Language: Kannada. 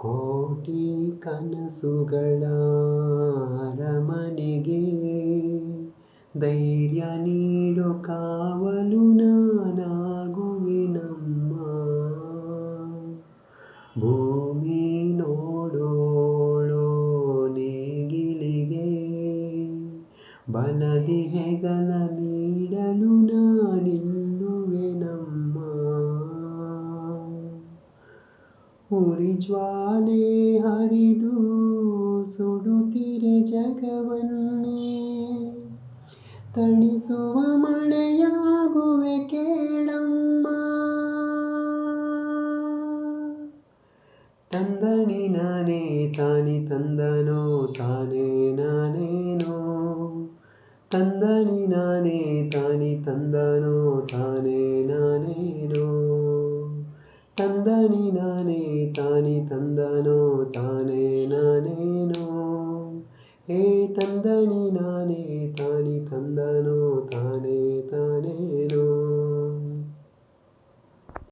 ಕೋಟಿ ಕನಸುಗಳ ಅರಮನೆಗೆ ಧೈರ್ಯ ನೀಡು ಕಾವಲು ನಾನಾಗುವೆನಮ್ಮ ಭೂಮಿ ನೋಡೋಳೋ ನೇಗಿಲಿಗೆ ಬಲದಿ ಹೆಗಲ ನೀಡಲು ನಾನಿಲ್ಲುವೆನಮ್ಮ ಉರಿ ಜ್ವಾಲೆ ಹರಿದು ಸುಡುತ್ತಿರೆ ಜಗವನ್ನೇ. ತಣಿಸುವ ಮಳೆಯಾಗುವೆ ಕೇಳಮ್ಮ. ತಂದನಿ ನಾನೇ, ತಾನಿ ತಂದನೋ, ತಾನೇ ನಾನೇನೋ. ತಂದನಿ ನಾನೇ, ತಾನಿ ತಂದನೋ, ತಾನೇ तानि नाने तानि तन्दनो ताने नानेनो हे तन्दनि नाने तानि तन्दनो ताने ता